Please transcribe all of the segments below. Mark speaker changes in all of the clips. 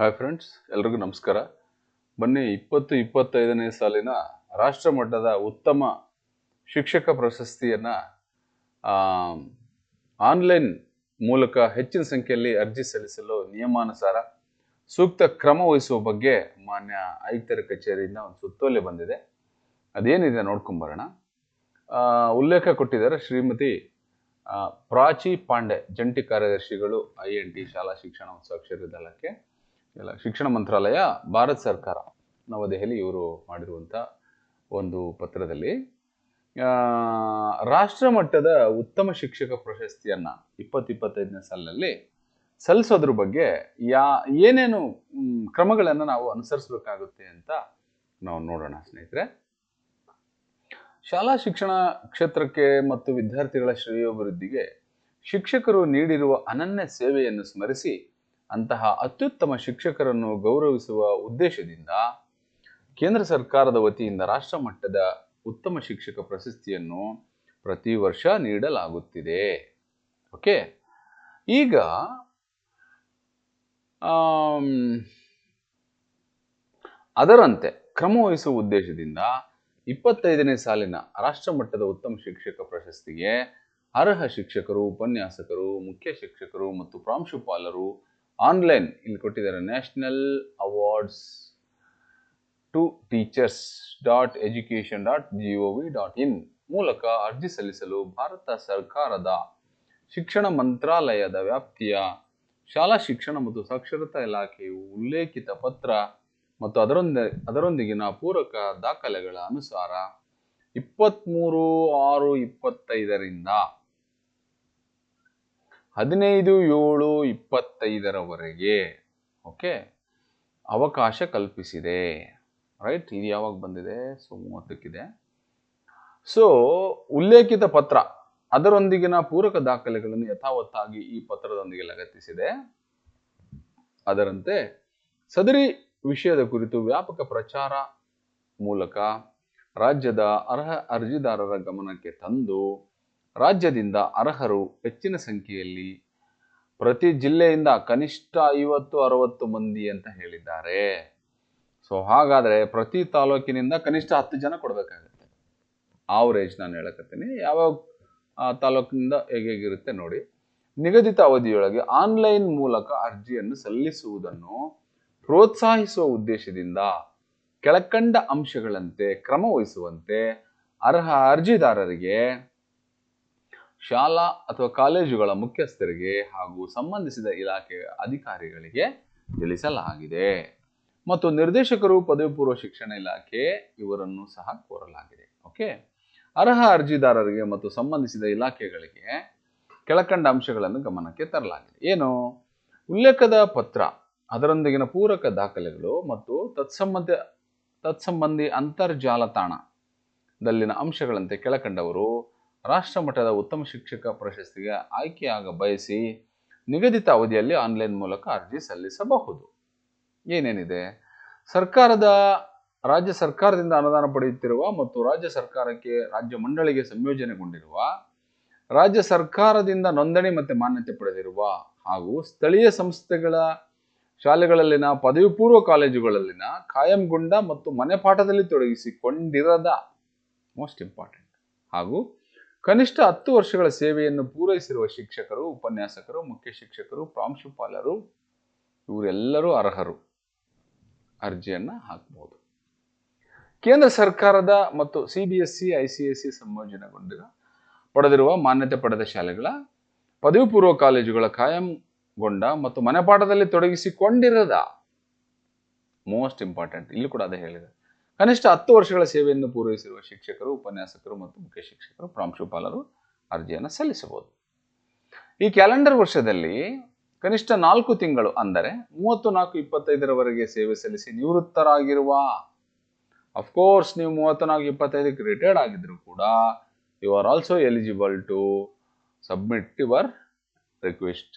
Speaker 1: Hi friends ಎಲ್ರಿಗೂ ನಮಸ್ಕಾರ. ಬನ್ನಿ ಇಪ್ಪತ್ತು ಇಪ್ಪತ್ತೈದನೇ ಸಾಲಿನ ರಾಷ್ಟ್ರ ಮಟ್ಟದ ಉತ್ತಮ ಶಿಕ್ಷಕ ಪ್ರಶಸ್ತಿಯನ್ನು ಆನ್ಲೈನ್ ಮೂಲಕ ಹೆಚ್ಚಿನ ಸಂಖ್ಯೆಯಲ್ಲಿ ಅರ್ಜಿ ಸಲ್ಲಿಸಲು ನಿಯಮಾನುಸಾರ ಸೂಕ್ತ ಕ್ರಮ ವಹಿಸುವ ಬಗ್ಗೆ ಮಾನ್ಯ ಆಯುಕ್ತರ ಕಚೇರಿಯಿಂದ ಒಂದು ಸುತ್ತೋಲೆ ಬಂದಿದೆ. ಅದೇನಿದೆ ನೋಡ್ಕೊಂಬರೋಣ. ಉಲ್ಲೇಖ ಕೊಟ್ಟಿದ್ದಾರೆ ಶ್ರೀಮತಿ ಪ್ರಾಚಿ ಪಾಂಡೆ, ಜಂಟಿ ಕಾರ್ಯದರ್ಶಿಗಳು ಐ ಎನ್ ಟಿ ಶಾಲಾ ಶಿಕ್ಷಣ ಮತ್ತು ಇಲಾಖೆ ಇಲ್ಲ ಶಿಕ್ಷಣ ಮಂತ್ರಾಲಯ, ಭಾರತ ಸರ್ಕಾರ, ನವದೆಹಲಿ ಇವರು ಮಾಡಿರುವಂಥ ಒಂದು ಪತ್ರದಲ್ಲಿ ರಾಷ್ಟ್ರ ಮಟ್ಟದ ಉತ್ತಮ ಶಿಕ್ಷಕ ಪ್ರಶಸ್ತಿಯನ್ನ ಇಪ್ಪತ್ತಿಪ್ಪತ್ತೈದನೇ ಸಾಲಿನಲ್ಲಿ ಸಲ್ಲಿಸೋದ್ರ ಬಗ್ಗೆ ಯಾ, ಏನೇನು ಕ್ರಮಗಳನ್ನು ನಾವು ಅನುಸರಿಸಬೇಕಾಗುತ್ತೆ ಅಂತ ನಾವು ನೋಡೋಣ ಸ್ನೇಹಿತರೆ. ಶಾಲಾ ಶಿಕ್ಷಣ ಕ್ಷೇತ್ರಕ್ಕೆ ಮತ್ತು ವಿದ್ಯಾರ್ಥಿಗಳ ಶ್ರೇಯೋಭಿವೃದ್ಧಿಗೆ ಶಿಕ್ಷಕರು ನೀಡಿರುವ ಅನನ್ಯ ಸೇವೆಯನ್ನು ಸ್ಮರಿಸಿ ಅಂತಹ ಅತ್ಯುತ್ತಮ ಶಿಕ್ಷಕರನ್ನು ಗೌರವಿಸುವ ಉದ್ದೇಶದಿಂದ ಕೇಂದ್ರ ಸರ್ಕಾರದ ವತಿಯಿಂದ ರಾಷ್ಟ್ರ ಮಟ್ಟದ ಉತ್ತಮ ಶಿಕ್ಷಕ ಪ್ರಶಸ್ತಿಯನ್ನು ಪ್ರತಿ ವರ್ಷ ನೀಡಲಾಗುತ್ತಿದೆ. ಓಕೆ? ಈಗ ಅದರಂತೆ ಕ್ರಮವಹಿಸುವ ಉದ್ದೇಶದಿಂದ ಇಪ್ಪತ್ತೈದನೇ ಸಾಲಿನ ರಾಷ್ಟ್ರ ಮಟ್ಟದ ಉತ್ತಮ ಶಿಕ್ಷಕ ಪ್ರಶಸ್ತಿಗೆ ಅರ್ಹ ಶಿಕ್ಷಕರು, ಉಪನ್ಯಾಸಕರು, ಮುಖ್ಯ ಶಿಕ್ಷಕರು ಮತ್ತು ಪ್ರಾಂಶುಪಾಲರು ಆನ್ಲೈನ್ ಇಲ್ಲಿ ಕೊಟ್ಟಿದ್ದಾರೆ. National awards to teachers dot education dot G O V dot in ಮೂಲಕ ಅರ್ಜಿ ಸಲ್ಲಿಸಲು ಭಾರತ ಸರ್ಕಾರದ ಶಿಕ್ಷಣ ಮಂತ್ರಾಲಯದ ವ್ಯಾಪ್ತಿಯ ಶಾಲಾ ಶಿಕ್ಷಣ ಮತ್ತು ಸಾಕ್ಷರತಾ ಇಲಾಖೆಯು ಉಲ್ಲೇಖಿತ ಪತ್ರ ಮತ್ತು ಅದರೊಂದ, ಅದರೊಂದಿಗಿನ ಪೂರಕ ದಾಖಲೆಗಳ ಅನುಸಾರ ಇಪ್ಪತ್ತ್ಮೂರು ಆರು ಇಪ್ಪತ್ತೈದರಿಂದ ಹದಿನೈದು, ಏಳು, ಇಪ್ಪತ್ತೈದರವರೆಗೆ ಓಕೆ ಅವಕಾಶ ಕಲ್ಪಿಸಿದೆ ರೈಟ್ ಇದು ಯಾವಾಗ ಬಂದಿದೆ? ಸೊ, ಮೂವತ್ತಕ್ಕಿದೆ. ಸೊ ಉಲ್ಲೇಖಿತ ಪತ್ರ, ಅದರೊಂದಿಗಿನ ಪೂರಕ ದಾಖಲೆಗಳನ್ನು ಯಥಾವತ್ತಾಗಿ ಈ ಪತ್ರದೊಂದಿಗೆ ಲಗತ್ತಿಸಿದೆ. ಅದರಂತೆ, ಸದರಿ ವಿಷಯದ ಕುರಿತು ವ್ಯಾಪಕ ಪ್ರಚಾರ ಮೂಲಕ ರಾಜ್ಯದ ಅರ್ಹ ಅರ್ಜಿದಾರರ ಗಮನಕ್ಕೆ ತಂದು ರಾಜ್ಯದಿಂದ ಅರ್ಹರು ಹೆಚ್ಚಿನ ಸಂಖ್ಯೆಯಲ್ಲಿ ಪ್ರತಿ ಜಿಲ್ಲೆಯಿಂದ ಕನಿಷ್ಠ ಐವತ್ತು, ಅರವತ್ತು ಮಂದಿ ಅಂತ ಹೇಳಿದ್ದಾರೆ. ಸೊ ಹಾಗಾದರೆ ಪ್ರತಿ ತಾಲೂಕಿನಿಂದ ಕನಿಷ್ಠ ಹತ್ತು ಜನ ಕೊಡಬೇಕಾಗತ್ತೆ. ಆವರೇಜ್ ನಾನು ಹೇಳಕತ್ತೀನಿ. ಯಾವ ತಾಲೂಕಿನಿಂದ ಹೇಗೆ ಹೇಗಿರುತ್ತೆ ನೋಡಿ. ನಿಗದಿತ ಅವಧಿಯೊಳಗೆ ಆನ್ಲೈನ್ ಮೂಲಕ ಅರ್ಜಿಯನ್ನು ಸಲ್ಲಿಸುವುದನ್ನು ಪ್ರೋತ್ಸಾಹಿಸುವ ಉದ್ದೇಶದಿಂದ ಕೆಳಕಂಡ ಅಂಶಗಳಂತೆ ಕ್ರಮ ವಹಿಸುವಂತೆ ಅರ್ಹ ಅರ್ಜಿದಾರರಿಗೆ ಶಾಲಾ ಅಥವಾ ಕಾಲೇಜುಗಳ ಮುಖ್ಯಸ್ಥರಿಗೆ ಹಾಗೂ ಸಂಬಂಧಿಸಿದ ಇಲಾಖೆ ಅಧಿಕಾರಿಗಳಿಗೆ ತಿಳಿಸಲಾಗಿದೆ. ಮತ್ತು ನಿರ್ದೇಶಕರು ಪದವಿ ಪೂರ್ವ ಶಿಕ್ಷಣ ಇಲಾಖೆ ಇವರನ್ನು ಸಹ ಕೋರಲಾಗಿದೆ. ಓಕೆ? ಅರ್ಹ ಅರ್ಜಿದಾರರಿಗೆ ಮತ್ತು ಸಂಬಂಧಿಸಿದ ಇಲಾಖೆಗಳಿಗೆ ಕೆಳಕಂಡ ಅಂಶಗಳನ್ನು ಗಮನಕ್ಕೆ ತರಲಾಗಿದೆ. ಏನು? ಉಲ್ಲೇಖದ ಪತ್ರ, ಅದರೊಂದಿಗಿನ ಪೂರಕ ದಾಖಲೆಗಳು ಮತ್ತು ತತ್ಸಂಬಂಧ, ತತ್ಸಂಬಂಧಿ ಅಂತರ್ಜಾಲ ತಾಣದಲ್ಲಿನ ಅಂಶಗಳಂತೆ ಕೆಳಕಂಡವರು ರಾಷ್ಟ್ರ ಮಟ್ಟದ ಉತ್ತಮ ಶಿಕ್ಷಕ ಪ್ರಶಸ್ತಿಗೆ ಆಯ್ಕೆಯಾಗ ಬಯಸಿ ನಿಗದಿತ ಅವಧಿಯಲ್ಲಿ ಆನ್ಲೈನ್ ಮೂಲಕ ಅರ್ಜಿ ಸಲ್ಲಿಸಬಹುದು. ಏನೇನಿದೆ? ಸರ್ಕಾರದ, ರಾಜ್ಯ ಸರ್ಕಾರದಿಂದ ಅನುದಾನ ಪಡೆಯುತ್ತಿರುವ ಮತ್ತು ರಾಜ್ಯ ಸರ್ಕಾರಕ್ಕೆ ರಾಜ್ಯ ಮಂಡಳಿಗೆ ಸಂಯೋಜನೆಗೊಂಡಿರುವ, ರಾಜ್ಯ ಸರ್ಕಾರದಿಂದ ನೋಂದಣಿ ಮತ್ತು ಮಾನ್ಯತೆ ಪಡೆದಿರುವ ಹಾಗೂ ಸ್ಥಳೀಯ ಸಂಸ್ಥೆಗಳ ಶಾಲೆಗಳಲ್ಲಿನ ಪದವಿ ಪೂರ್ವ ಕಾಲೇಜುಗಳಲ್ಲಿನ ಕಾಯಂಗೊಂಡ ಮತ್ತು ಮನೆ ಪಾಠದಲ್ಲಿ ತೊಡಗಿಸಿಕೊಂಡಿರದ ಮೋಸ್ಟ್ ಇಂಪಾರ್ಟೆಂಟ್ ಹಾಗೂ ಕನಿಷ್ಠ ಹತ್ತು ವರ್ಷಗಳ ಸೇವೆಯನ್ನು ಪೂರೈಸಿರುವ ಶಿಕ್ಷಕರು, ಉಪನ್ಯಾಸಕರು, ಮುಖ್ಯ ಶಿಕ್ಷಕರು, ಪ್ರಾಂಶುಪಾಲರು, ಇವರೆಲ್ಲರೂ ಅರ್ಹರು. ಅರ್ಜಿಯನ್ನು ಹಾಕಬಹುದು ಕೇಂದ್ರ ಸರ್ಕಾರದ ಮತ್ತು C B S C I C S C ಪಡೆದಿರುವ ಮಾನ್ಯತೆ ಪಡೆದ ಶಾಲೆಗಳ ಪದವಿ ಪೂರ್ವ ಕಾಲೇಜುಗಳ ಕಾಯಂಗೊಂಡ ಮತ್ತು ಮನೆಪಾಠದಲ್ಲಿ ತೊಡಗಿಸಿಕೊಂಡಿರದ, ಮೋಸ್ಟ್ ಇಂಪಾರ್ಟೆಂಟ್, ಇಲ್ಲಿ ಕೂಡ ಅದೇ ಹೇಳಿದೆ. ಕನಿಷ್ಠ ಹತ್ತು ವರ್ಷಗಳ ಸೇವೆಯನ್ನು ಪೂರೈಸಿರುವ ಶಿಕ್ಷಕರು, ಉಪನ್ಯಾಸಕರು ಮತ್ತು ಮುಖ್ಯ ಶಿಕ್ಷಕರು, ಪ್ರಾಂಶುಪಾಲರು ಅರ್ಜಿಯನ್ನು ಸಲ್ಲಿಸಬಹುದು. ಈ ಕ್ಯಾಲೆಂಡರ್ ವರ್ಷದಲ್ಲಿ ಕನಿಷ್ಠ ನಾಲ್ಕು ತಿಂಗಳು ಅಂದರೆ ಮೂವತ್ತು ನಾಲ್ಕು ಇಪ್ಪತ್ತೈದರವರೆಗೆ ಸೇವೆ ಸಲ್ಲಿಸಿ ನಿವೃತ್ತರಾಗಿರುವ ಅಫ್ಕೋರ್ಸ್ ನೀವು ಮೂವತ್ತು ನಾಲ್ಕು ಇಪ್ಪತ್ತೈದಕ್ಕೆ ರಿಟೈರ್ಡ್ ಆಗಿದ್ರು ಕೂಡ you are also eligible to submit your request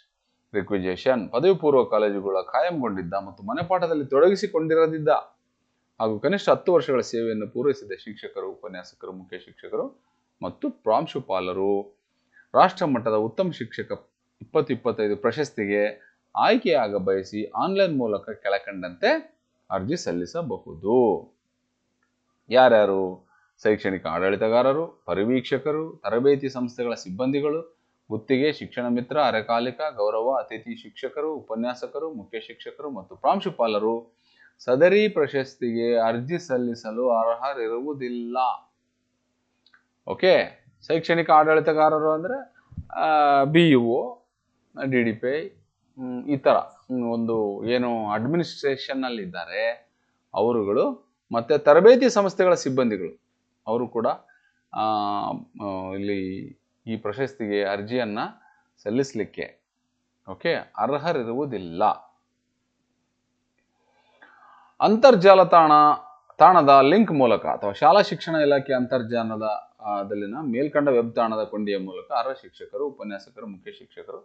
Speaker 1: requisition ಪದವಿ ಪೂರ್ವ ಕಾಲೇಜುಗಳ ಕಾಯಂಗೊಂಡಿದ್ದ ಮತ್ತು ಮನೆಪಾಠದಲ್ಲಿ ತೊಡಗಿಸಿಕೊಂಡಿರದಿದ್ದ ಹಾಗೂ ಕನಿಷ್ಠ ಹತ್ತು ವರ್ಷಗಳ ಸೇವೆಯನ್ನು ಪೂರೈಸಿದ ಶಿಕ್ಷಕರು, ಉಪನ್ಯಾಸಕರು, ಮುಖ್ಯ ಶಿಕ್ಷಕರು ಮತ್ತು ಪ್ರಾಂಶುಪಾಲರು. ರಾಷ್ಟ್ರ ಮಟ್ಟದ ಉತ್ತಮ ಶಿಕ್ಷಕ ಇಪ್ಪತ್ತು ಇಪ್ಪತ್ತೈದು ಪ್ರಶಸ್ತಿಗೆ ಆಯ್ಕೆಯಾಗ ಬಯಸಿ ಆನ್ಲೈನ್ ಮೂಲಕ ಕೆಳಕಂಡಂತೆ ಅರ್ಜಿ ಸಲ್ಲಿಸಬಹುದು. ಯಾರ್ಯಾರು? ಶೈಕ್ಷಣಿಕ ಆಡಳಿತಗಾರರು, ಪರಿವೀಕ್ಷಕರು, ತರಬೇತಿ ಸಂಸ್ಥೆಗಳ ಸಿಬ್ಬಂದಿಗಳು, ಗುತ್ತಿಗೆ, ಶಿಕ್ಷಣ ಮಿತ್ರ, ಅರೆಕಾಲಿಕ, ಗೌರವ, ಅತಿಥಿ ಶಿಕ್ಷಕರು, ಉಪನ್ಯಾಸಕರು, ಮುಖ್ಯ ಶಿಕ್ಷಕರು ಮತ್ತು ಪ್ರಾಂಶುಪಾಲರು ಸದರಿ ಪ್ರಶಸ್ತಿಗೆ ಅರ್ಜಿ ಸಲ್ಲಿಸಲು ಅರ್ಹರಿರುವುದಿಲ್ಲ. ಓಕೆ? ಶೈಕ್ಷಣಿಕ ಆಡಳಿತಗಾರರು ಅಂದರೆ B U O, D D P ಈ ಥರ ಒಂದು ಏನು ಅಡ್ಮಿನಿಸ್ಟ್ರೇಷನ್ನಲ್ಲಿದ್ದಾರೆ ಅವರುಗಳು, ಮತ್ತು ತರಬೇತಿ ಸಂಸ್ಥೆಗಳ ಸಿಬ್ಬಂದಿಗಳು. ಅವರು ಕೂಡ ಇಲ್ಲಿ ಈ ಪ್ರಶಸ್ತಿಗೆ ಅರ್ಜಿಯನ್ನು ಸಲ್ಲಿಸಲಿಕ್ಕೆ, ಓಕೆ, ಅರ್ಹರಿರುವುದಿಲ್ಲ. ಅಂತರ್ಜಾಲ ತಾಣ, ತಾಣದ ಲಿಂಕ್ ಮೂಲಕ ಅಥವಾ ಶಾಲಾ ಶಿಕ್ಷಣ ಇಲಾಖೆ ಅಂತರ್ಜಾಲದ ದಲ್ಲಿನ ಮೇಲ್ಕಂಡ ವೆಬ್ ತಾಣದ ಕೊಂಡಿಯ ಮೂಲಕ ಅರ್ಹ ಶಿಕ್ಷಕರು, ಉಪನ್ಯಾಸಕರು, ಮುಖ್ಯ ಶಿಕ್ಷಕರು,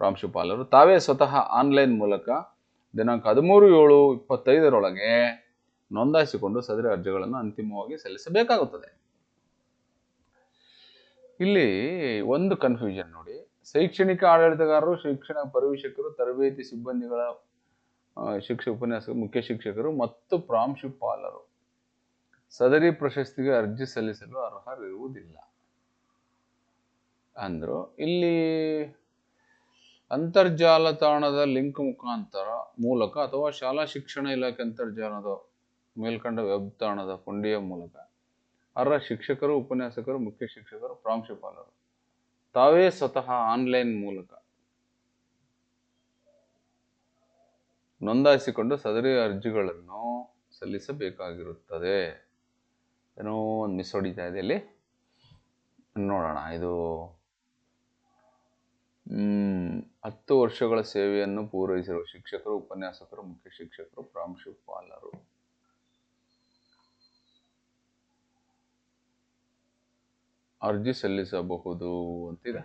Speaker 1: ಪ್ರಾಂಶುಪಾಲರು ತಾವೇ ಸ್ವತಃ ಆನ್ಲೈನ್ ಮೂಲಕ ದಿನಾಂಕ ಹದಿಮೂರು ಏಳು ಇಪ್ಪತ್ತೈದರೊಳಗೆ ನೋಂದಾಯಿಸಿಕೊಂಡು ಸದರಿ ಅರ್ಜಿಗಳನ್ನು ಅಂತಿಮವಾಗಿ ಸಲ್ಲಿಸಬೇಕಾಗುತ್ತದೆ. ಇಲ್ಲಿ ಒಂದು ಕನ್ಫ್ಯೂಷನ್ ನೋಡಿ. ಶೈಕ್ಷಣಿಕ ಆಡಳಿತಗಾರರು, ಶಿಕ್ಷಣ ಪರಿವೀಕ್ಷಕರು, ತರಬೇತಿ ಸಿಬ್ಬಂದಿಗಳ ಶಿಕ್ಷಕ ಉಪನ್ಯಾಸಕರು ಮುಖ್ಯ ಶಿಕ್ಷಕರು ಮತ್ತು ಪ್ರಾಂಶುಪಾಲರು ಸದರಿ ಪ್ರಶಸ್ತಿಗೆ ಅರ್ಜಿ ಸಲ್ಲಿಸಲು ಅರ್ಹರಿರುವುದಿಲ್ಲ. ಅಂದರು, ಇಲ್ಲಿ ಅಂತರ್ಜಾಲ ತಾಣದ ಲಿಂಕ್ ಮುಖಾಂತರ ಮೂಲಕ ಅಥವಾ ಶಾಲಾ ಶಿಕ್ಷಣ ಇಲಾಖೆ ಅಂತರ್ಜಾಲದ ಮೇಲ್ಕಂಡ ವೆಬ್ ತಾಣದ ಕೊಂಡಿಯ ಮೂಲಕ ಅರ್ಹ ಶಿಕ್ಷಕರು, ಉಪನ್ಯಾಸಕರು, ಮುಖ್ಯ ಶಿಕ್ಷಕರು ಪ್ರಾಂಶುಪಾಲರು ತಾವೇ ಸ್ವತಃ ಆನ್ಲೈನ್ ಮೂಲಕ ನೋಂದಾಯಿಸಿಕೊಂಡು ಸದರಿ ಅರ್ಜಿಗಳನ್ನು ಸಲ್ಲಿಸಬೇಕಾಗಿರುತ್ತದೆ. ಏನೋ ಒಂದು ಮಿಸ್ ಹೊಡಿತಾ ಇದೆ ಇಲ್ಲಿ. ನೋಡೋಣ, ಇದು ಹತ್ತು ವರ್ಷಗಳ ಸೇವೆಯನ್ನು ಪೂರೈಸಿರುವ ಶಿಕ್ಷಕರು, ಉಪನ್ಯಾಸಕರು, ಮುಖ್ಯ ಶಿಕ್ಷಕರು, ಪ್ರಾಂಶುಪಾಲರು. ಅರ್ಜಿ ಸಲ್ಲಿಸಬಹುದು ಅಂತಿದೆ.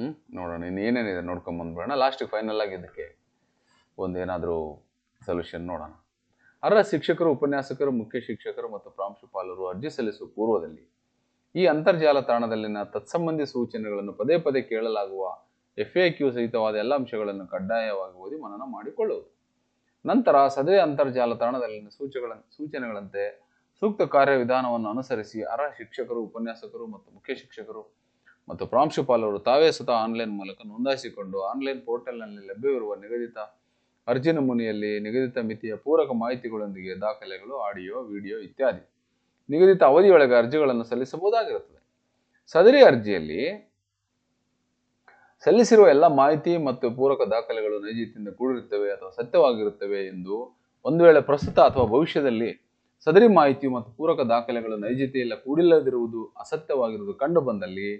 Speaker 1: ಹ್ಮ್, ನೋಡೋಣ, ಇನ್ನೇನೇನಿದೆ ನೋಡ್ಕೊಂಬಂದ್ಬಿಡೋಣ. ಲಾಸ್ಟಿಗೆ ಫೈನಲ್ ಆಗಿ ಇದಕ್ಕೆ. ಒಂದೇನಾದರೂ ಸೊಲ್ಯೂಷನ್ ನೋಡೋಣ. ಅರ್ಹ ಶಿಕ್ಷಕರು, ಉಪನ್ಯಾಸಕರು, ಮುಖ್ಯ ಶಿಕ್ಷಕರು ಮತ್ತು ಪ್ರಾಂಶುಪಾಲರು ಅರ್ಜಿ ಸಲ್ಲಿಸುವ ಪೂರ್ವದಲ್ಲಿ ಈ ಅಂತರ್ಜಾಲ ತಾಣದಲ್ಲಿನ ತತ್ಸಂಬಂಧಿ ಸೂಚನೆಗಳನ್ನು ಪದೇ ಪದೇ ಕೇಳಲಾಗುವ ಎಫ್ ಎ ಕ್ಯೂ ಸಹಿತವಾದ ಎಲ್ಲ ಅಂಶಗಳನ್ನು ಕಡ್ಡಾಯವಾಗಿ ಓದಿ ಮನನ ಮಾಡಿಕೊಳ್ಳುವುದು. ನಂತರ ಸದೇ ಅಂತರ್ಜಾಲ ತಾಣದಲ್ಲಿನ ಸೂಚಗಳ, ಸೂಚನೆಗಳಂತೆ ಸೂಕ್ತ ಕಾರ್ಯವಿಧಾನವನ್ನು ಅನುಸರಿಸಿ ಅರ್ಹ ಶಿಕ್ಷಕರು, ಉಪನ್ಯಾಸಕರು ಮತ್ತು ಮುಖ್ಯ ಶಿಕ್ಷಕರು ಮತ್ತು ಪ್ರಾಂಶುಪಾಲರು ತಾವೇ ಸ್ವತಃ ಆನ್ಲೈನ್ ಮೂಲಕ ನೋಂದಾಯಿಸಿಕೊಂಡು ಆನ್ಲೈನ್ ಪೋರ್ಟಲ್ನಲ್ಲಿ ಲಭ್ಯವಿರುವ ನಿಗದಿತ ಅರ್ಜಿ ನಮೂನೆಯಲ್ಲಿ ನಿಗದಿತ ಮಿತಿಯ ಪೂರಕ ಮಾಹಿತಿಗಳೊಂದಿಗೆ ದಾಖಲೆಗಳು, ಆಡಿಯೋ, ವಿಡಿಯೋ ಇತ್ಯಾದಿ. ನಿಗದಿತ ಅವಧಿಯೊಳಗೆ ಅರ್ಜಿಗಳನ್ನು ಸಲ್ಲಿಸಬಹುದಾಗಿರುತ್ತದೆ. ಸದರಿ ಅರ್ಜಿಯಲ್ಲಿ ಸಲ್ಲಿಸಿರುವ ಎಲ್ಲ ಮಾಹಿತಿ ಮತ್ತು ಪೂರಕ ದಾಖಲೆಗಳು ನೈಜತೆಯಿಂದ ಕೂಡಿರುತ್ತವೆ ಅಥವಾ ಸತ್ಯವಾಗಿರುತ್ತವೆ ಎಂದು ಒಂದು ವೇಳೆ ಪ್ರಸ್ತುತ ಅಥವಾ ಭವಿಷ್ಯದಲ್ಲಿ ಸದರಿ ಮಾಹಿತಿ ಮತ್ತು ಪೂರಕ ದಾಖಲೆಗಳು ನೈಜತೆಯಿಲ್ಲ ಕೂಡಿಲ್ಲದಿರುವುದು ಅಸತ್ಯವಾಗಿರುವುದು ಕಂಡು ಬಂದಲ್ಲಿ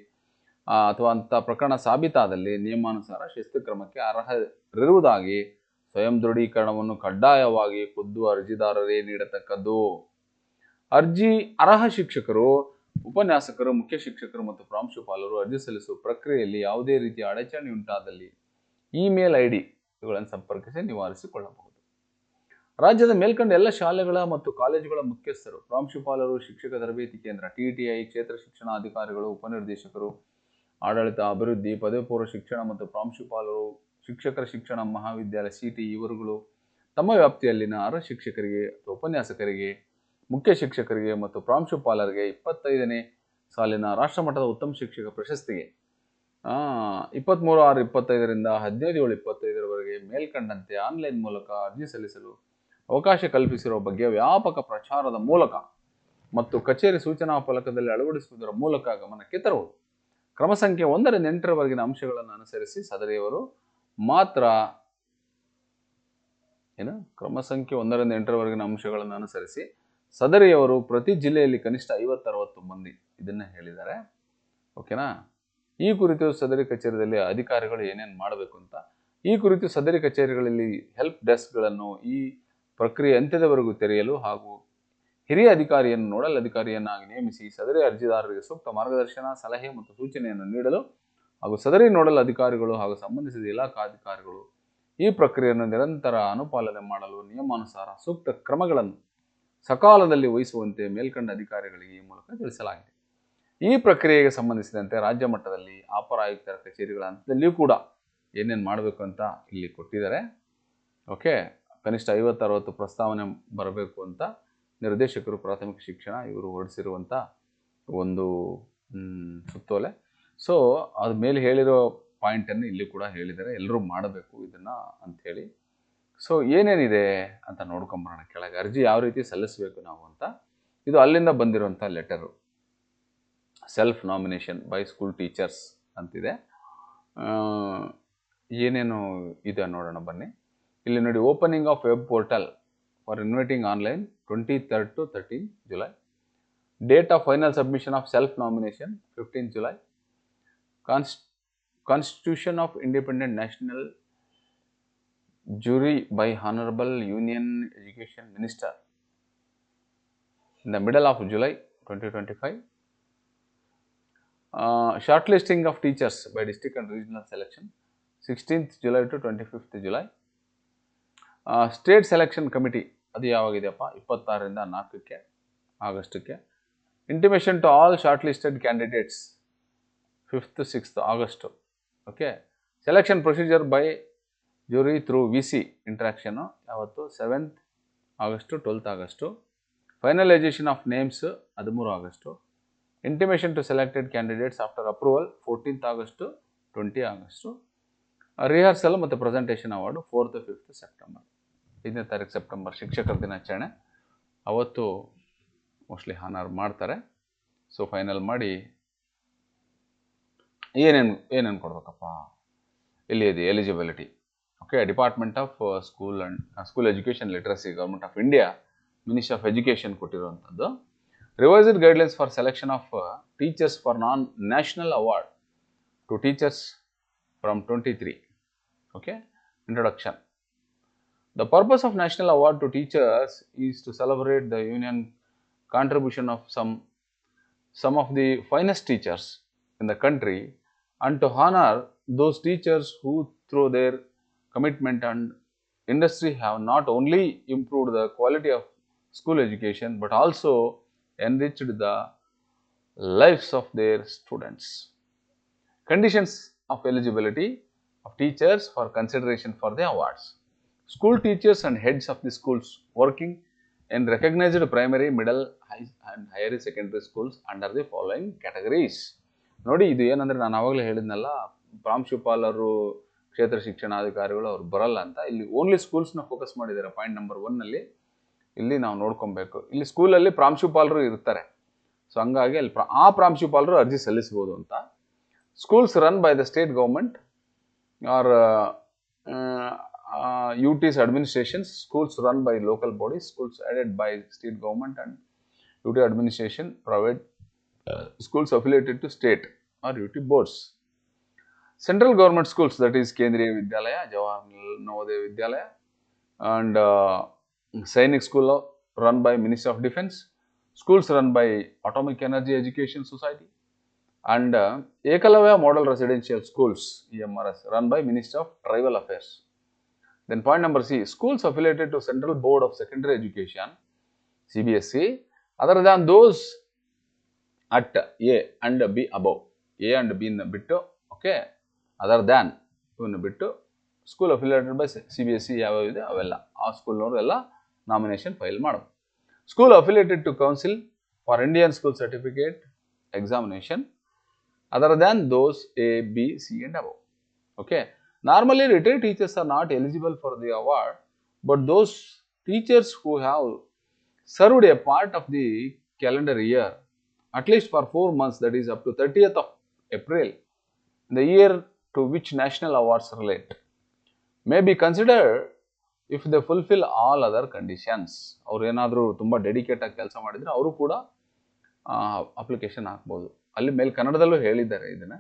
Speaker 1: ಅಥವಾ ಅಂತ ಪ್ರಕರಣ ಸಾಬೀತಾದಲ್ಲಿ ನಿಯಮಾನುಸಾರ ಶಿಸ್ತು ಕ್ರಮಕ್ಕೆ ಅರ್ಹರಿರುವುದಾಗಿ ಸ್ವಯಂ ದೃಢೀಕರಣವನ್ನು ಕಡ್ಡಾಯವಾಗಿ ಖುದ್ದು ಅರ್ಜಿದಾರರೇ ನೀಡತಕ್ಕದ್ದು. ಅರ್ಜಿ ಅರ್ಹ ಶಿಕ್ಷಕರು, ಉಪನ್ಯಾಸಕರು, ಮುಖ್ಯ ಶಿಕ್ಷಕರು ಮತ್ತು ಪ್ರಾಂಶುಪಾಲರು ಅರ್ಜಿ ಸಲ್ಲಿಸುವ ಪ್ರಕ್ರಿಯೆಯಲ್ಲಿ ಯಾವುದೇ ರೀತಿಯ ಅಡಚಣೆ ಉಂಟಾದಲ್ಲಿ ಇಮೇಲ್ ಐ ಡಿ ಇವುಗಳನ್ನು ಸಂಪರ್ಕಿಸಿ ನಿವಾರಿಸಿಕೊಳ್ಳಬಹುದು. ರಾಜ್ಯದ ಮೇಲ್ಕಂಡ ಎಲ್ಲ ಶಾಲೆಗಳ ಮತ್ತು ಕಾಲೇಜುಗಳ ಮುಖ್ಯಸ್ಥರು, ಪ್ರಾಂಶುಪಾಲರು, ಶಿಕ್ಷಕ ತರಬೇತಿ ಕೇಂದ್ರ ಟಿಟಿಐ ಕ್ಷೇತ್ರ ಶಿಕ್ಷಣಾಧಿಕಾರಿಗಳು ಉಪನಿರ್ದೇಶಕರು, ಆಡಳಿತ, ಅಭಿವೃದ್ಧಿ, ಪದವಿ ಪೂರ್ವ ಶಿಕ್ಷಣ ಮತ್ತು ಪ್ರಾಂಶುಪಾಲರು ಶಿಕ್ಷಕರ ಶಿಕ್ಷಣ, ಮಹಾವಿದ್ಯಾಲಯ ಸಿ ಟಿ ಇವರುಗಳು ತಮ್ಮ ವ್ಯಾಪ್ತಿಯಲ್ಲಿನ ಅರ್ಹ ಶಿಕ್ಷಕರಿಗೆ ಅಥವಾ ಉಪನ್ಯಾಸಕರಿಗೆ, ಮುಖ್ಯ ಶಿಕ್ಷಕರಿಗೆ ಮತ್ತು ಪ್ರಾಂಶುಪಾಲರಿಗೆ ಇಪ್ಪತ್ತೈದನೇ ಸಾಲಿನ ರಾಷ್ಟ್ರಮಟ್ಟದ ಉತ್ತಮ ಶಿಕ್ಷಕ ಪ್ರಶಸ್ತಿಗೆ ಇಪ್ಪತ್ತ್ಮೂರು ಆರು ಇಪ್ಪತ್ತೈದರಿಂದ ಹದಿನೈದು ಏಳು ಇಪ್ಪತ್ತೈದರವರೆಗೆ ಮೇಲ್ಕಂಡಂತೆ ಆನ್ಲೈನ್ ಮೂಲಕ ಅರ್ಜಿ ಸಲ್ಲಿಸಲು ಅವಕಾಶ ಕಲ್ಪಿಸಿರುವ ಬಗ್ಗೆ ವ್ಯಾಪಕ ಪ್ರಚಾರದ ಮೂಲಕ ಮತ್ತು ಕಚೇರಿ ಸೂಚನಾ ಫಲಕದಲ್ಲಿ ಅಳವಡಿಸುವುದರ ಮೂಲಕ ಗಮನಕ್ಕೆ ತರುವುದು. ಕ್ರಮ ಸಂಖ್ಯೆ ಒಂದರಿಂದ ಎಂಟರವರೆಗಿನ ಅಂಶಗಳನ್ನು ಅನುಸರಿಸಿ ಸದರಿಯವರು ಮಾತ್ರ ಏನು? ಕ್ರಮ ಸಂಖ್ಯೆ ಒಂದರಿಂದ ಎಂಟರವರೆಗಿನ ಅಂಶಗಳನ್ನು ಅನುಸರಿಸಿ ಸದರಿಯವರು ಪ್ರತಿ ಜಿಲ್ಲೆಯಲ್ಲಿ ಕನಿಷ್ಠ ಐವತ್ತರವತ್ತು ಮಂದಿ ಇದನ್ನ ಹೇಳಿದ್ದಾರೆ. ಓಕೆನಾ? ಈ ಕುರಿತು ಸದರಿ ಕಚೇರಿಯಲ್ಲಿ ಅಧಿಕಾರಿಗಳು ಏನೇನು ಮಾಡಬೇಕು ಅಂತ, ಈ ಕುರಿತು ಸದರಿ ಕಚೇರಿಗಳಲ್ಲಿ ಹೆಲ್ಪ್ ಡೆಸ್ಕ್ಗಳನ್ನು ಈ ಪ್ರಕ್ರಿಯೆ ಅಂತ್ಯದವರೆಗೂ ತೆರೆಯಲು ಹಾಗೂ ಹಿರಿಯ ಅಧಿಕಾರಿಯನ್ನು, ನೋಡಲ್ ಅಧಿಕಾರಿಯನ್ನಾಗಿ ನೇಮಿಸಿ ಸದರಿ ಅರ್ಜಿದಾರರಿಗೆ ಸೂಕ್ತ ಮಾರ್ಗದರ್ಶನ, ಸಲಹೆ ಮತ್ತು ಸೂಚನೆಯನ್ನು ನೀಡಲು ಹಾಗೂ ಸದರಿ ನೋಡಲ್ ಅಧಿಕಾರಿಗಳು ಹಾಗೂ ಸಂಬಂಧಿಸಿದ ಇಲಾಖಾಧಿಕಾರಿಗಳು ಈ ಪ್ರಕ್ರಿಯೆಯನ್ನು ನಿರಂತರ ಅನುಪಾಲನೆ ಮಾಡಲು ನಿಯಮಾನುಸಾರ ಸೂಕ್ತ ಕ್ರಮಗಳನ್ನು ಸಕಾಲದಲ್ಲಿ ವಹಿಸುವಂತೆ ಮೇಲ್ಕಂಡ ಅಧಿಕಾರಿಗಳಿಗೆ ಈ ಮೂಲಕ ತಿಳಿಸಲಾಗಿದೆ. ಈ ಪ್ರಕ್ರಿಯೆಗೆ ಸಂಬಂಧಿಸಿದಂತೆ ರಾಜ್ಯ ಮಟ್ಟದಲ್ಲಿ ಅಪರ ಆಯುಕ್ತರ ಕಚೇರಿಗಳ ಹಂತದಲ್ಲಿಯೂ ಕೂಡ ಏನೇನು ಮಾಡಬೇಕು ಅಂತ ಇಲ್ಲಿ ಕೊಟ್ಟಿದ್ದಾರೆ. ಓಕೆ, ಕನಿಷ್ಠ ಐವತ್ತರವತ್ತು ಪ್ರಸ್ತಾವನೆ ಬರಬೇಕು ಅಂತ ನಿರ್ದೇಶಕರು ಪ್ರಾಥಮಿಕ ಶಿಕ್ಷಣ ಇವರು ಹೊರಡಿಸಿರುವಂಥ ಒಂದು ಸುತ್ತೋಲೆ. ಸೊ ಅದ ಮೇಲೆ ಹೇಳಿರೋ ಪಾಯಿಂಟನ್ನು ಇಲ್ಲಿ ಕೂಡ ಹೇಳಿದ್ದಾರೆ. ಎಲ್ಲರೂ ಮಾಡಬೇಕು ಇದನ್ನು ಅಂಥೇಳಿ ಸೊ ಏನೇನಿದೆ ಅಂತ ನೋಡ್ಕೊಂಬರೋಣ ಕೆಳಗೆ. ಅರ್ಜಿ ಯಾವ ರೀತಿ ಸಲ್ಲಿಸಬೇಕು ನಾವು ಅಂತ. ಇದು ಅಲ್ಲಿಂದ ಬಂದಿರುವಂಥ letter self nomination by school teachers ಅಂತಿದೆ. ಏನೇನು ಇದೆ ನೋಡೋಣ ಬನ್ನಿ. ಇಲ್ಲಿ ನೋಡಿ opening of web portal for inviting online twenty third to thirteen July date of final submission of self nomination fifteen July Cons constitution of independent national jury by Honorable Union Education Minister in the middle of July 2025. Uh, shortlisting of teachers by district and regional selection 16th July to 25th July. Uh, state selection committee ಅದು ಯಾವಾಗಿದೆಯಪ್ಪ ಇಪ್ಪತ್ತಾರರಿಂದ ನಾಲ್ಕಕ್ಕೆ ಆಗಸ್ಟಕ್ಕೆ intimation to all shortlisted candidates fifth sixth August okay selection procedure by jury through V C interaction ಯಾವತ್ತು? Seventh August twelfth August finalisation of names ಹದಿಮೂರು August intimation to selected candidates after approval fourteenth August twenty August rehearsal ಮತ್ತು presentation award fourth fifth September ಐದನೇ ತಾರೀಕು September ಶಿಕ್ಷಕರ ದಿನಾಚರಣೆ. ಅವತ್ತು mostly honour ಮಾಡ್ತಾರೆ. So final ಮಾಡಿ ಏನೇನು ಏನೇನು ಕೊಡ್ಬೇಕಪ್ಪ? ಇಲ್ಲಿ ಇದೆ eligibility okay department of school and school education literacy government of India ministry of education ಕೊಟ್ಟಿರುವಂಥದ್ದು. Revised guidelines for selection of teachers for non national award to teachers from twenty three okay introduction the purpose of national award to teachers is to celebrate the union contribution of some some of the finest teachers in the country and to honor those teachers who through their commitment and industry have not only improved the quality of school education but also enriched the lives of their students conditions of eligibility of teachers for consideration for the awards school teachers and heads of the schools working in recognized primary, middle, high and higher secondary schools under the following categories. ನೋಡಿ ಇದು ಏನಂದ್ರೆ ನಾನು ಅವಾಗಲೇ ಹೇಳಿದ್ನಲ್ಲ ಪ್ರಾಂಶುಪಾಲರು ಕ್ಷೇತ್ರ ಶಿಕ್ಷಣಾಧಿಕಾರಿಗಳು ಅವ್ರು ಬರಲ್ಲ ಅಂತ. ಇಲ್ಲಿ ಓನ್ಲಿ ಸ್ಕೂಲ್ಸ್ನ ಫೋಕಸ್ ಮಾಡಿದ್ದಾರೆ ಪಾಯಿಂಟ್ ನಂಬರ್ ಒನ್ನಲ್ಲಿ ಇಲ್ಲಿ ನಾವು ನೋಡ್ಕೊಬೇಕು. ಇಲ್ಲಿ ಸ್ಕೂಲಲ್ಲಿ ಪ್ರಾಂಶುಪಾಲರು ಇರ್ತಾರೆ. ಸೊ ಹಂಗಾಗಿ ಅಲ್ಲಿ ಆ ಪ್ರಾಂಶುಪಾಲರು ಅರ್ಜಿ ಸಲ್ಲಿಸ್ಬೋದು ಅಂತ. Schools run by the state government or U Ts administrations schools run by local body schools aided by state government and U T administration uh, schools affiliated to state or UT boards. Central government schools, that is Kendriya Vidyalaya, Jawaharlal Navodaya Vidyalaya, and uh, Sainik School run by Ministry of Defense, schools run by Atomic Energy Education Society, and uh, Ekalavya Model Residential Schools, EMRS, run by Ministry of Tribal Affairs. Then point number C, schools affiliated to Central Board of Secondary Education, CBSE, other than those at A and B above, A and B ನ ಬಿಟ್ಟು okay other than ಇವನ್ನ ಬಿಟ್ಟು school affiliated by C B S C ಯಾವ್ಯಾವ ಇದೆ ಅವೆಲ್ಲ ಆ ಸ್ಕೂಲ್ನವರು ಎಲ್ಲ ನಾಮಿನೇಷನ್ ಫೈಲ್ ಮಾಡೋದು school affiliated to council for Indian school certificate examination other than those A, B, C, and above. Okay. Normally, retired teachers are not eligible for the award, but those teachers who have served a part of the calendar year, at least for four months, that is up to 30th of April, the year to which national awards relate, may be considered if they fulfil all other conditions ಅವ್ರು ಏನಾದರೂ ತುಂಬ ಡೆಡಿಕೇಟಾಗಿ ಕೆಲಸ ಮಾಡಿದರೆ ಅವರು ಕೂಡ application ಹಾಕ್ಬೋದು. ಅಲ್ಲಿ ಮೇಲೆ ಕನ್ನಡದಲ್ಲೂ ಹೇಳಿದ್ದಾರೆ ಇದನ್ನು.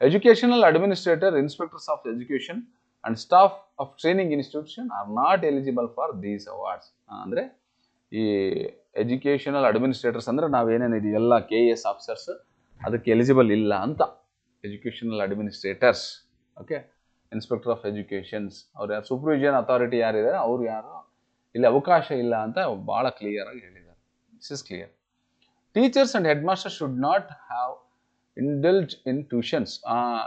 Speaker 1: Educational administrator inspectors of education and staff of training institution are not eligible for these awards ಅಂದರೆ ಈ ಎಜುಕೇಷನಲ್ ಅಡ್ಮಿನಿಸ್ಟ್ರೇಟರ್ಸ್ ಅಂದರೆ ನಾವೇನೇನಿದೆ ಎಲ್ಲ ಕೆ ಎ ಎಸ್ ಆಫೀಸರ್ಸ್ ಅದಕ್ಕೆ ಎಲಿಜಿಬಲ್ ಇಲ್ಲ ಅಂತ. Educational administrators okay inspector of educations ಅವ್ರು ಯಾರು ಸೂಪರ್ವಿಷನ್ ಅಥಾರಿಟಿ ಯಾರಿದ್ದಾರೆ ಅವ್ರು ಯಾರು? ಇಲ್ಲಿ ಅವಕಾಶ ಇಲ್ಲ ಅಂತ ಭಾಳ ಕ್ಲಿಯರ್ ಆಗಿ ಹೇಳಿದ್ದಾರೆ. This is clear teachers and head master should not have indulge in tuitions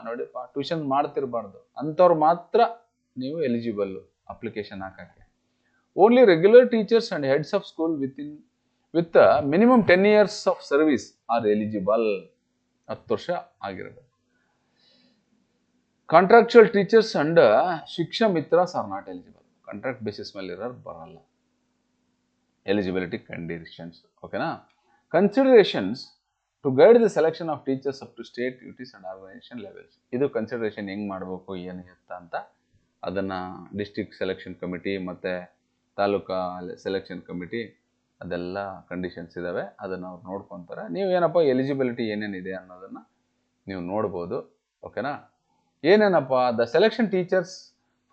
Speaker 1: ನೋಡಿ ಟ್ಯೂಷನ್ ಮಾಡ್ತಿರಬಾರ್ದು. ಅಂಥವ್ರು ಮಾತ್ರ ನೀವು ಎಲಿಜಿಬಲ್ ಅಪ್ಲಿಕೇಶನ್ ಹಾಕಕ್ಕೆ. Regular teachers and heads of school with in with minimum ten years of service are eligible ಹತ್ತು ವರ್ಷ ಆಗಿರಬೇಕು. Contractual teachers and Shiksha Mitras are not eligible contract basis ಮೇಲೆ ಇರೋರು ಬರಲ್ಲ. ಎಲಿಜಿಬಿಲಿಟಿ ಕಂಡೀಷನ್ಸ್ ಓಕೆನಾ considerations to guide the selection of teachers up to state duties and organisation levels ಇದು consideration ಹೆಂಗೆ ಮಾಡಬೇಕು, ಏನು ಎತ್ತ ಅಂತ ಅದನ್ನು ಡಿಸ್ಟಿಕ್ ಸೆಲೆಕ್ಷನ್ ಕಮಿಟಿ ಮತ್ತು ತಾಲೂಕಾ ಸೆಲೆಕ್ಷನ್ ಕಮಿಟಿ ಅದೆಲ್ಲ ಕಂಡೀಷನ್ಸ್ ಇದ್ದಾವೆ ಅದನ್ನು ಅವ್ರು ನೋಡ್ಕೊತಾರೆ. ನೀವು ಏನಪ್ಪ ಎಲಿಜಿಬಿಲಿಟಿ ಏನೇನಿದೆ ಅನ್ನೋದನ್ನು ನೀವು ನೋಡ್ಬೋದು. ಓಕೆನಾ ಏನೇನಪ್ಪ? The selection teachers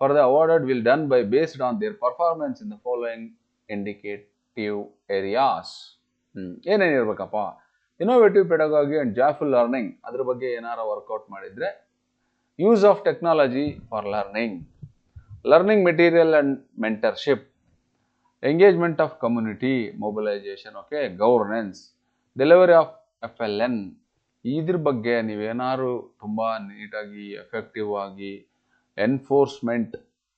Speaker 1: for the awarded will done by based on their performance in the following indicative areas ಏನೇನಿರ್ಬೇಕಪ್ಪ innovative pedagogy and joyful learning ಅದ್ರ ಬಗ್ಗೆ ಏನಾರು ವರ್ಕೌಟ್ ಮಾಡಿದರೆ use of technology for learning learning material and mentorship engagement of community mobilization, okay governance delivery of F L N ಇದ್ರ ಬಗ್ಗೆ ನೀವೇನಾದ್ರು ತುಂಬ ನೀಟಾಗಿ effective ಆಗಿ ಎನ್ಫೋರ್ಸ್ಮೆಂಟ್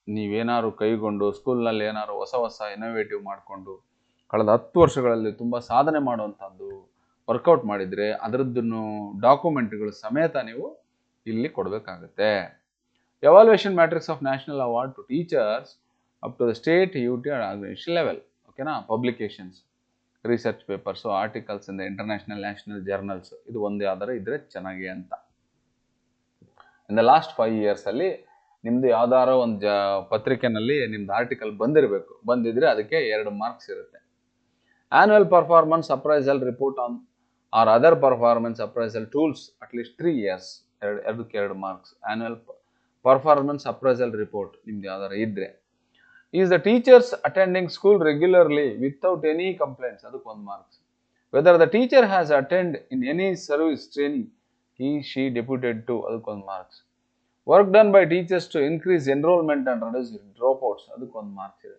Speaker 1: ನೀವೇನಾದ್ರು ಕೈಗೊಂಡು ಸ್ಕೂಲ್ನಲ್ಲಿ ಏನಾದ್ರು ಹೊಸ ಹೊಸ ಇನೋವೇಟಿವ್ ಮಾಡಿಕೊಂಡು ಕಳೆದ ಹತ್ತು ವರ್ಷಗಳಲ್ಲಿ ತುಂಬ ಸಾಧನೆ ಮಾಡುವಂಥದ್ದು ವರ್ಕೌಟ್ ಮಾಡಿದರೆ ಅದರದ್ದನ್ನು ಡಾಕ್ಯುಮೆಂಟ್ಗಳು ಸಮೇತ ನೀವು ಇಲ್ಲಿ ಕೊಡಬೇಕಾಗುತ್ತೆ. Evaluation matrix of national award to teachers up to the state U T organisation level ಓಕೆನಾ ಪಬ್ಲಿಕೇಶನ್ಸ್ ರಿಸರ್ಚ್ ಪೇಪರ್ಸು ಆರ್ಟಿಕಲ್ಸ್ ಇಂದ ಇಂಟರ್ನ್ಯಾಷನಲ್ ನ್ಯಾಷನಲ್ ಜರ್ನಲ್ಸ್ ಇದು ಒಂದು ಯಾವ್ದಾರು ಇದ್ರೆ ಚೆನ್ನಾಗಿ ಅಂತ. ಇನ್ ದ ಲಾಸ್ಟ್ ಫೈವ್ ಇಯರ್ಸಲ್ಲಿ ನಿಮ್ಮದು ಯಾವ್ದಾರೋ ಒಂದು ಜ, ಪತ್ರಿಕೆನಲ್ಲಿ ನಿಮ್ದು ಆರ್ಟಿಕಲ್ ಬಂದಿರಬೇಕು. ಬಂದಿದ್ರೆ ಅದಕ್ಕೆ ಎರಡು ಮಾರ್ಕ್ಸ್ ಇರುತ್ತೆ. Annual performance appraisal report on or other performance appraisal tools at least three years ಎರಡು, ಎರಡಕ್ಕೆ ಎರಡು marks annual performance appraisal report ನಿಮ್ದು ಯಾವ್ದಾರು ಇದ್ರೆ. Is the teachers attending school regularly without any complaints ಅದಕ್ಕೆ ಒಂದು marks whether the teacher has attend in any service training he, she, deputed to ಅದಕ್ಕೊಂದು marks work done by teachers to increase enrolment and reduce dropouts ಅದಕ್ಕೊಂದು marks ಇದೆ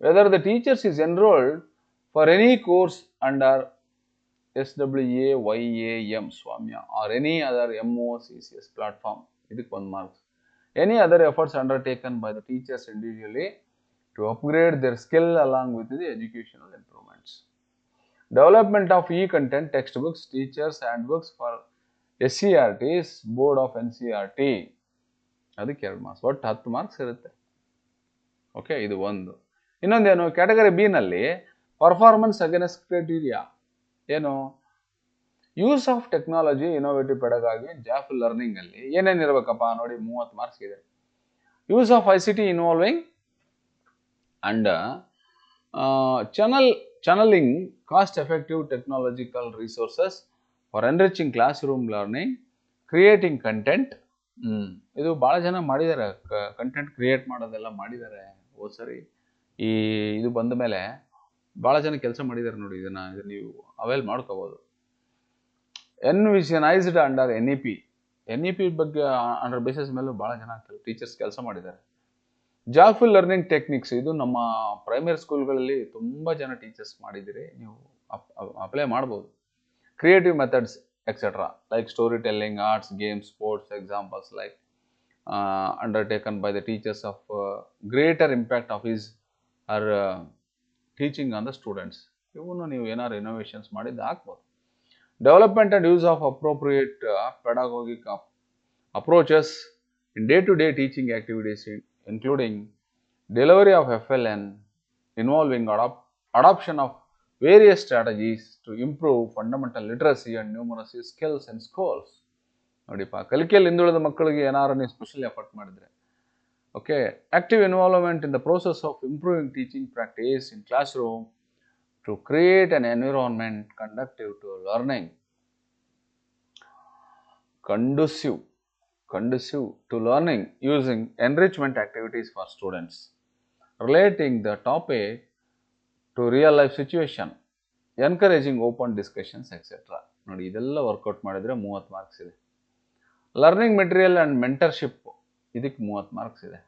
Speaker 1: whether the teachers is enrolled for any course under S W A Y A M Swayam or any other M O C C S platform ಇದಕ್ಕೆ ಒಂದು marks any other efforts undertaken by the teachers individually to upgrade their skill along with the educational improvements development of e content text books teachers hand books for S C R Ts board of N C R T ಅದಕ್ಕೆ ಎರಡು marks ಒಟ್ಟು ಹತ್ತು marks ಇರುತ್ತೆ. Okay ಇದು ಒಂದು. ಇನ್ನೊಂದೇನು category ಬಿನಲ್ಲಿ performance against criteria ಏನು? Use of technology innovative pedagogy joyful learning ಅಲ್ಲಿ ಏನೇನು ಇರಬೇಕಪ್ಪ ನೋಡಿ ಮೂವತ್ತು ಮಾರ್ಕ್ಸ್ ಇದೆ. Use of I C T involving and channel channelling cost effective technological resources for enriching class room learning creating content ಇದು ಭಾಳ ಜನ ಮಾಡಿದ್ದಾರೆ ಕಂಟೆಂಟ್ ಕ್ರಿಯೇಟ್ ಮಾಡೋದೆಲ್ಲ ಮಾಡಿದ್ದಾರೆ ಹೋದ್ ಸರಿ ಈ ಇದು ಬಂದ ಮೇಲೆ ಭಾಳ ಜನ ಕೆಲಸ ಮಾಡಿದ್ದಾರೆ ನೋಡಿ ಇದನ್ನು ಇದು ನೀವು ಅವೈಲ್ ಮಾಡ್ಕೋಬೋದು. Envisioned under N E P N E P ಬಗ್ಗೆ ಅಂಡರ್ ಬೇಸಿಸ್ ಮೇಲೂ ಭಾಳ ಜನ ಟೀಚರ್ಸ್ ಕೆಲಸ ಮಾಡಿದ್ದಾರೆ ಜಾಫುಲ್ ಲರ್ನಿಂಗ್ ಟೆಕ್ನಿಕ್ಸ್, ಇದು ನಮ್ಮ ಪ್ರೈಮರಿ ಸ್ಕೂಲ್ಗಳಲ್ಲಿ ತುಂಬ ಜನ ಟೀಚರ್ಸ್ ಮಾಡಿದ್ದೀರಿ. ನೀವು ಅಪ್ಲೈ ಮಾಡ್ಬೋದು. Creative methods et cetera like story telling arts games sports examples like undertaken by the teachers of greater impact of his her teaching on the students ಇವನ್ನು ನೀವು ಏನಾದ್ರು ಇನೋವೇಶನ್ಸ್ ಮಾಡಿದ್ದು ಹಾಕ್ಬೋದು development and use of appropriate pedagogic approaches in day to day teaching activities in delivery of F L N involving adapt adaptation of various strategies to improve fundamental literacy and numeracy skills and schools ನೋಡಿಪ್ಪ ಕಲಿಕೆಯಲ್ಲಿ ಹಿಂದುಳಿದ ಮಕ್ಕಳಿಗೆ ಏನಾರು ನೀವು special effort ಮಾಡಿದ್ರೆ okay active involvement in the process of improving teaching practice in class room to create an environment conductive to learning conducive. Conducive to learning using enrichment activities for students. Relating the topic to real life situation encouraging open discussions et cetera ನೋಡಿ, ಇದೆಲ್ಲ workout ಮಾಡಿದರೆ ಮೂವತ್ತು marks ಇದೆ. Learning material and mentorship ಇದಕ್ಕೆ ಮೂವತ್ತು marks ಇದೆ?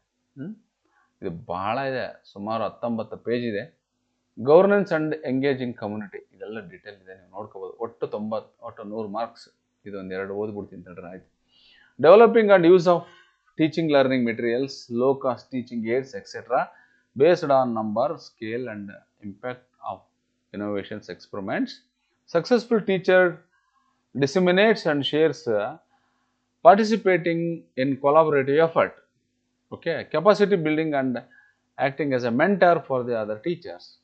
Speaker 1: ಇದು ಭಾಳ ಇದೆ. ಸುಮಾರು ಹತ್ತೊಂಬತ್ತು ಪೇಜ್ ಇದೆ. ಗೌರ್ನೆನ್ಸ್ ಆ್ಯಂಡ್ ಎಂಗೇಜಿಂಗ್ ಕಮ್ಯುನಿಟಿ ಇದೆಲ್ಲ ಡೀಟೇಲ್ ಇದೆ. ನೀವು ನೋಡ್ಕೋಬೋದು. ಒಟ್ಟು ತೊಂಬತ್ತು, ಒಟ್ಟು ನೂರು ಮಾರ್ಕ್ಸ್ ಇದೊಂದು ಎರಡು ಓದ್ಬಿಡ್ತೀನಿ ತಡ್ರಿ, ಆಯ್ತು. Developing and use of teaching learning materials, low cost teaching aids etc. based on number, scale and impact of innovations experiments. Successful teacher disseminates and shares uh, participating in collaborative effort, okay. capacity building and acting as a mentor for the other teachers,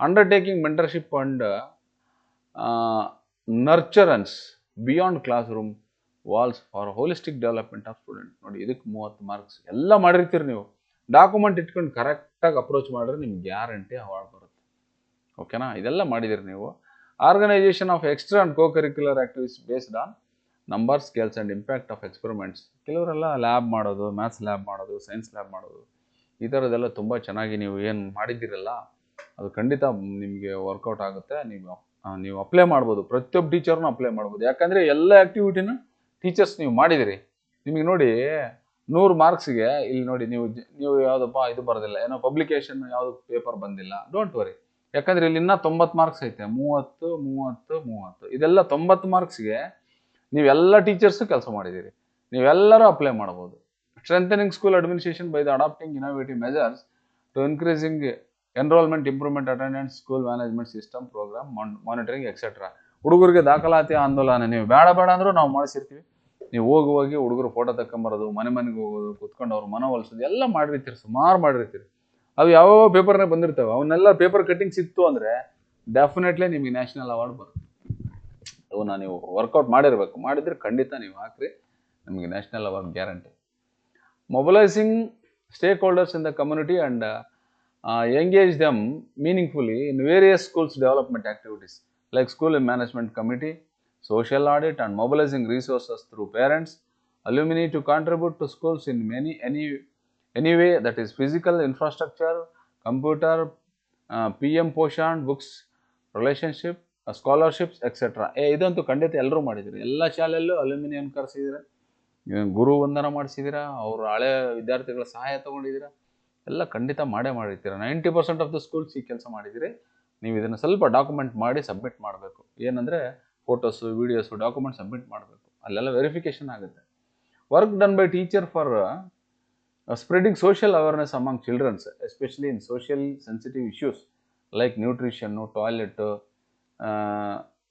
Speaker 1: undertaking mentorship and uh, uh, nurturance beyond classroom walls for holistic development of student ನೋಡಿ, ಇದಕ್ಕೆ ಮೂವತ್ತು marks ಎಲ್ಲ ಮಾಡಿರ್ತೀರಿ ನೀವು. Document ಇಟ್ಕೊಂಡು ಕರೆಕ್ಟಾಗಿ approach ಮಾಡಿದ್ರೆ ನಿಮ್ಗೆ guarantee award ಬರುತ್ತೆ. ಓಕೆನಾ ಇದೆಲ್ಲ ಮಾಡಿದಿರಿ ನೀವು. Organisation of extra and co curricular activities based on number scales and impact of experiments ಕೆಲವರೆಲ್ಲ ಲ್ಯಾಬ್ ಮಾಡೋದು ಮ್ಯಾಥ್ಸ್ ಲ್ಯಾಬ್ ಮಾಡೋದು ಸೈನ್ಸ್ ಲ್ಯಾಬ್ ಮಾಡೋದು. ಈ ಥರದ್ದೆಲ್ಲ ತುಂಬ ಚೆನ್ನಾಗಿ ನೀವು ಏನು ಮಾಡಿದ್ದೀರಲ್ಲ, ಅದು ಖಂಡಿತ ನಿಮಗೆ ವರ್ಕೌಟ್ ಆಗುತ್ತೆ. ನೀವು ನೀವು ಅಪ್ಲೈ ಮಾಡ್ಬೋದು. ಪ್ರತಿಯೊಬ್ಬ ಟೀಚರ್ನೂ ಅಪ್ಲೈ ಮಾಡ್ಬೋದು. ಯಾಕಂದರೆ ಎಲ್ಲ ಆ್ಯಕ್ಟಿವಿಟಿನ ಟೀಚರ್ಸ್ ನೀವು ಮಾಡಿದಿರಿ. ನಿಮಗೆ ನೋಡಿ ನೂರು ಮಾರ್ಕ್ಸ್ಗೆ ಇಲ್ಲಿ ನೋಡಿ ನೀವು ನೀವು ಯಾವುದಪ್ಪ ಇದು ಬರೋದಿಲ್ಲ. ಏನೋ ಪಬ್ಲಿಕೇಶನ್ ಯಾವುದು ಪೇಪರ್ ಬಂದಿಲ್ಲ. ಡೋಂಟ್ ವರಿ ಯಾಕಂದ್ರೆ ಇಲ್ಲಿ ಇನ್ನೂ ತೊಂಬತ್ತು ಮಾರ್ಕ್ಸ್ ಐತೆ. ಮೂವತ್ತು ಮೂವತ್ತು ಮೂವತ್ತು. ಇದೆಲ್ಲ ತೊಂಬತ್ತು ಮಾರ್ಕ್ಸ್ಗೆ ನೀವೆಲ್ಲ ಟೀಚರ್ಸು ಕೆಲಸ ಮಾಡಿದ್ದೀರಿ ನೀವೆಲ್ಲರೂ ಅಪ್ಲೈ ಮಾಡ್ಬೋದು. Strengthening school administration by the adapting innovative measures to increasing enrolment improvement attendance school management system programme monitoring et cetera ಹುಡುಗರಿಗೆ ದಾಖಲಾತಿ ಆಂದೋಲನ ನೀವು ಬೇಡ ಬೇಡ ಅಂದ್ರೂ ನಾವು ಮಾಡಿಸಿರ್ತೀವಿ. ನೀವು ಹೋಗಿ ಹೋಗಿ ಹುಡುಗರು ಫೋಟೋ ತಗೊಂಬರೋದು ಮನೆ ಮನೆಗೆ ಹೋಗೋದು, ಕುತ್ಕೊಂಡು ಅವ್ರು ಮನವೊಲಿಸೋದು ಎಲ್ಲ ಮಾಡಿರ್ತೀರಿ, ಸುಮಾರು ಮಾಡಿರ್ತೀರಿ. ಅವು ಯಾವ್ಯಾವ ಪೇಪರ್ನೇ ಬಂದಿರ್ತವೆ. ಅವನ್ನೆಲ್ಲ ಪೇಪರ್ ಕಟ್ಟಿಂಗ್ ಸಿಕ್ತು ಅಂದರೆ ಡೆಫಿನೆಟ್ಲಿ ನಿಮಗೆ ನ್ಯಾಷನಲ್ ಅವಾರ್ಡ್ ಬರುತ್ತೆ. ಅವನ್ನ ನೀವು ವರ್ಕೌಟ್ ಮಾಡಿರಬೇಕು. ಮಾಡಿದರೆ ಖಂಡಿತ ನೀವು ಹಾಕ್ರಿ. ನಿಮಗೆ national award guarantee mobilising stakeholders in the community and engage them meaningfully in various schools development activities like school management committee, social audit and mobilizing resources through parents, alumni to contribute to schools in many any any way that is physical infrastructure, computer, uh, PM Poshan, books, relationship, uh, scholarships, etc. ಏ ಇದಂತೂ ಖಂಡಿತ ಎಲ್ಲರೂ ಮಾಡಿದ್ದೀರಿ ಎಲ್ಲ ಶಾಲೆಯಲ್ಲೂ aluminium ಕರೆಸಿದ್ದೀರಾ ಗುರು ವಂದನ ಮಾಡಿಸಿದ್ದೀರಾ ಅವ್ರ ಹಳೆ ವಿದ್ಯಾರ್ಥಿಗಳ ಸಹಾಯ ತೊಗೊಂಡಿದ್ದೀರಾ ಎಲ್ಲ ಖಂಡಿತ ಮಾಡೇ ಮಾಡಿರ್ತೀರ ninety percent of the schools ಈ ಕೆಲಸ ಮಾಡಿದ್ದೀರಿ ನೀವು ಇದನ್ನು ಸ್ವಲ್ಪ ಡಾಕ್ಯುಮೆಂಟ್ ಮಾಡಿ ಸಬ್ಮಿಟ್ ಮಾಡಬೇಕು. ಏನಂದರೆ ಫೋಟೋಸು ವೀಡಿಯೋಸು ಡಾಕ್ಯುಮೆಂಟ್ ಸಬ್ಮಿಟ್ ಮಾಡಬೇಕು. ಅಲ್ಲೆಲ್ಲ ವೆರಿಫಿಕೇಷನ್ ಆಗುತ್ತೆ. Work done by teacher for spreading social awareness among childrens especially in social sensitive issues like nutrition toilet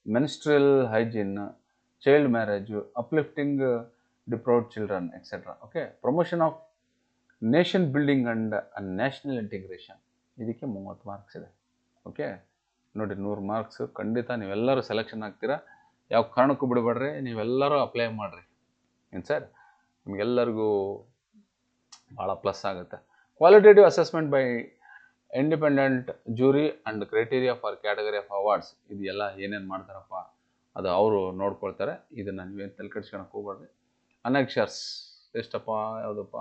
Speaker 1: menstrual hygiene child marriage uplifting deprived children et cetera okay promotion of nation building and national integration ಇದಕ್ಕೆ ಮೂವತ್ತು marks ಇದೆ. Okay? ನೋಡಿ, ನೂರು marks ಖಂಡಿತ ನೀವೆಲ್ಲರೂ selection ಆಗ್ತೀರಾ? ಯಾವ ಕಾರಣಕ್ಕೂ ಬಿಡಬೇಡ್ರಿ. ನೀವೆಲ್ಲರೂ ಅಪ್ಲೈ ಮಾಡಿರಿ. ಏನು ಸರ್ ನಿಮಗೆಲ್ಲರಿಗೂ ಭಾಳ ಪ್ಲಸ್ ಆಗುತ್ತೆ. Qualitative assessment by independent jury and criteria for category of awards ಇದು ಎಲ್ಲ ಏನೇನು ಮಾಡ್ತಾರಪ್ಪ, ಅದು ಅವರು ನೋಡ್ಕೊಳ್ತಾರೆ. ಇದನ್ನು ನೀವೇನು ತಲೆ ಕೆಡ್ಸ್ಕೊಳಕ್ಕೆ ಹೋಗ್ಬೇಡ್ರಿ. ಅನಕ್ಷರ್ಸ್ ಎಷ್ಟಪ್ಪ, ಯಾವುದಪ್ಪ?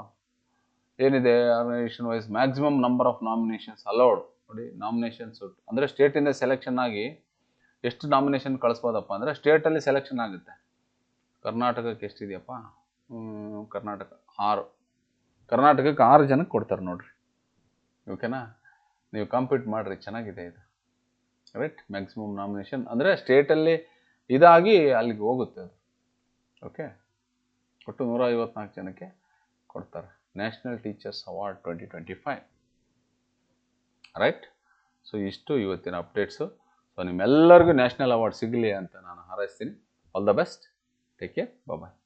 Speaker 1: ಏನಿದೆ? Organisation wise maximum number of nominations allowed ನೋಡಿ ನಾಮಿನೇಷನ್ ಸೂಟ್ ಅಂದರೆ ಸ್ಟೇಟಿಂದ ಸೆಲೆಕ್ಷನ್ ಆಗಿ ಎಷ್ಟು ನಾಮಿನೇಷನ್ ಕಳಿಸ್ಬೋದಪ್ಪ ಅಂದರೆ ಸ್ಟೇಟಲ್ಲಿ ಸೆಲೆಕ್ಷನ್ ಆಗುತ್ತೆ. ಕರ್ನಾಟಕಕ್ಕೆ ಎಷ್ಟಿದೆಯಪ್ಪ? ಕರ್ನಾಟಕ ಆರು. ಕರ್ನಾಟಕಕ್ಕೆ ಆರು ಜನಕ್ಕೆ ಕೊಡ್ತಾರೆ ನೋಡ್ರಿ. ಓಕೆನಾ ನೀವು ಕಂಪ್ಲೀಟ್ ಮಾಡಿರಿ, ಚೆನ್ನಾಗಿದೆ ಇದು. ರೈಟ್ ಮ್ಯಾಕ್ಸಿಮಮ್ ನಾಮಿನೇಷನ್ ಅಂದರೆ ಸ್ಟೇಟಲ್ಲಿ ಇದಾಗಿ ಅಲ್ಲಿಗೆ ಹೋಗುತ್ತೆ ಅದು. ಓಕೆ ಒಟ್ಟು ನೂರ ಐವತ್ನಾಲ್ಕು ಜನಕ್ಕೆ ಕೊಡ್ತಾರೆ. National teachers award twenty twenty five right so ಇಷ್ಟು ಇವತ್ತಿನ ಅಪ್ಡೇಟ್ಸು ಸೊ ನಿಮ್ಮೆಲ್ಲರಿಗೂ ನ್ಯಾಷನಲ್ ಅವಾರ್ಡ್ ಸಿಗಲಿ ಅಂತ ನಾನು ಹಾರೈಸ್ತೀನಿ. All the best take care bye